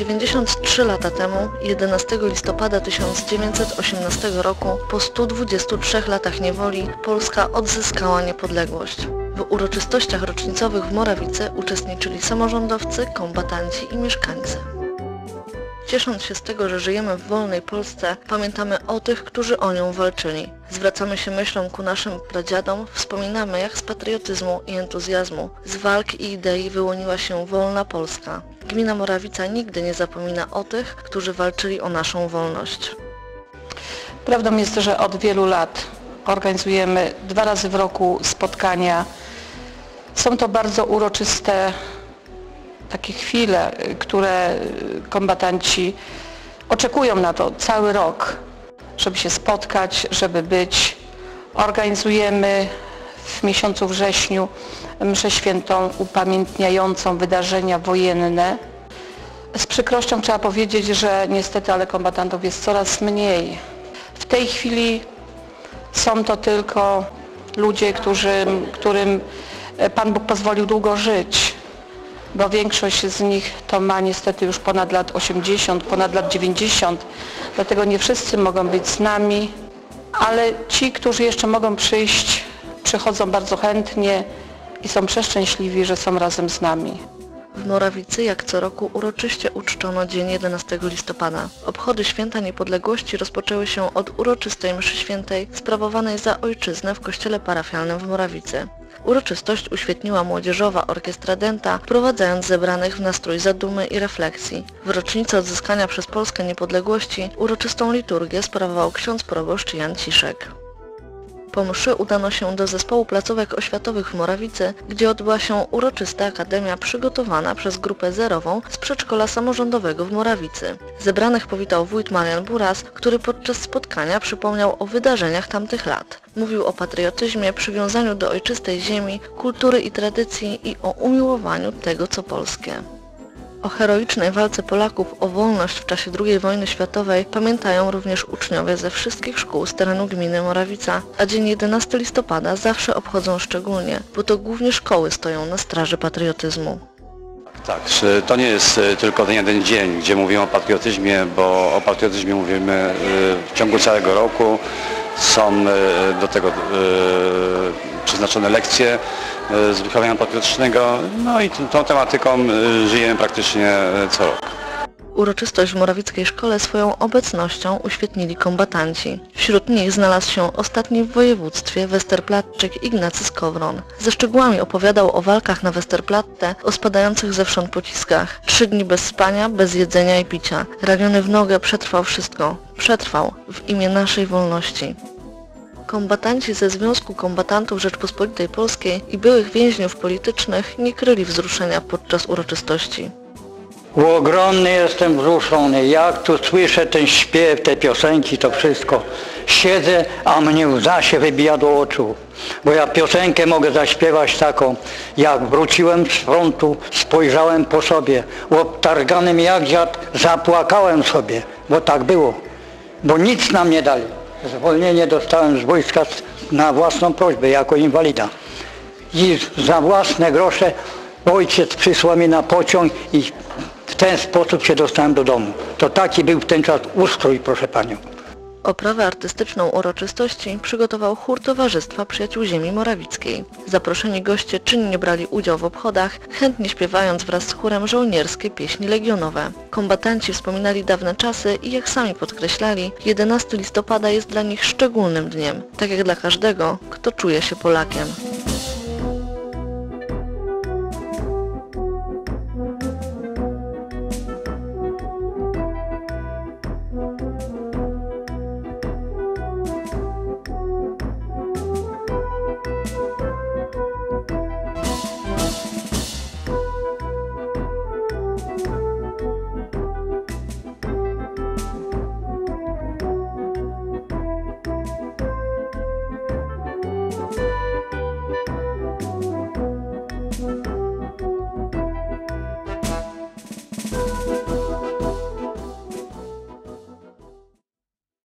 93 lata temu, 11 listopada 1918 roku, po 123 latach niewoli, Polska odzyskała niepodległość. W uroczystościach rocznicowych w Morawicy uczestniczyli samorządowcy, kombatanci i mieszkańcy. Ciesząc się z tego, że żyjemy w wolnej Polsce, pamiętamy o tych, którzy o nią walczyli. Zwracamy się myślą ku naszym pradziadom, wspominamy jak z patriotyzmu i entuzjazmu, z walk i idei wyłoniła się wolna Polska. Gmina Morawica nigdy nie zapomina o tych, którzy walczyli o naszą wolność. Prawdą jest, że od wielu lat organizujemy dwa razy w roku spotkania. Są to bardzo uroczyste takie chwile, y, które y, kombatanci oczekują na to cały rok, żeby się spotkać, żeby być. Organizujemy w miesiącu wrześniu mszę świętą upamiętniającą wydarzenia wojenne. Z przykrością trzeba powiedzieć, że niestety, ale kombatantów jest coraz mniej. W tej chwili są to tylko ludzie, którym, którym Pan Bóg pozwolił długo żyć bo większość z nich to ma niestety już ponad lat 80, ponad lat 90, dlatego nie wszyscy mogą być z nami, ale ci, którzy jeszcze mogą przyjść, przychodzą bardzo chętnie i są przeszczęśliwi, że są razem z nami. W Morawicy jak co roku uroczyście uczczono dzień 11 listopada. Obchody Święta Niepodległości rozpoczęły się od uroczystej mszy świętej sprawowanej za ojczyznę w kościele parafialnym w Morawicy. Uroczystość uświetniła młodzieżowa orkiestra Denta, wprowadzając zebranych w nastrój zadumy i refleksji. W rocznicę odzyskania przez Polskę niepodległości uroczystą liturgię sprawował ksiądz proboszcz Jan Ciszek. Po mszy udano się do zespołu placówek oświatowych w Morawicy, gdzie odbyła się uroczysta akademia przygotowana przez grupę zerową z przedszkola samorządowego w Morawicy. Zebranych powitał wójt Marian Buras, który podczas spotkania przypomniał o wydarzeniach tamtych lat. Mówił o patriotyzmie, przywiązaniu do ojczystej ziemi, kultury i tradycji i o umiłowaniu tego, co polskie. O heroicznej walce Polaków o wolność w czasie II wojny światowej pamiętają również uczniowie ze wszystkich szkół z terenu gminy Morawica, a dzień 11 listopada zawsze obchodzą szczególnie, bo to głównie szkoły stoją na straży patriotyzmu. Tak, to nie jest e, tylko ten jeden dzień, gdzie mówimy o patriotyzmie, bo o patriotyzmie mówimy e, w ciągu całego roku. Są e, do tego przeznaczone lekcje z wychowania patriotycznego, no i tą tematyką żyjemy praktycznie co rok. Uroczystość w Morawickiej Szkole swoją obecnością uświetnili kombatanci. Wśród nich znalazł się ostatni w województwie westerplatczyk Ignacy Skowron. Ze szczegółami opowiadał o walkach na Westerplatte, o spadających zewsząd pociskach. Trzy dni bez spania, bez jedzenia i picia. Raniony w nogę przetrwał wszystko. Przetrwał w imię naszej wolności. Kombatanci ze Związku Kombatantów Rzeczpospolitej Polskiej i byłych więźniów politycznych nie kryli wzruszenia podczas uroczystości. Ogromny jestem wzruszony, jak tu słyszę ten śpiew, te piosenki, to wszystko. Siedzę, a mnie łza się wybija do oczu. Bo ja piosenkę mogę zaśpiewać taką, jak wróciłem z frontu, spojrzałem po sobie, obtarganym jak dziad, zapłakałem sobie, bo tak było. Bo nic nam nie dali. Zwolnienie dostałem z wojska na własną prośbę, jako inwalida. I za własne grosze ojciec przysłał mi na pociąg i w ten sposób się dostałem do domu. To taki był w ten czas ustrój, proszę Panią. Oprawę artystyczną uroczystości przygotował chór Towarzystwa Przyjaciół Ziemi Morawickiej. Zaproszeni goście czynnie brali udział w obchodach, chętnie śpiewając wraz z chórem żołnierskie pieśni legionowe. Kombatanci wspominali dawne czasy i jak sami podkreślali, 11 listopada jest dla nich szczególnym dniem, tak jak dla każdego, kto czuje się Polakiem.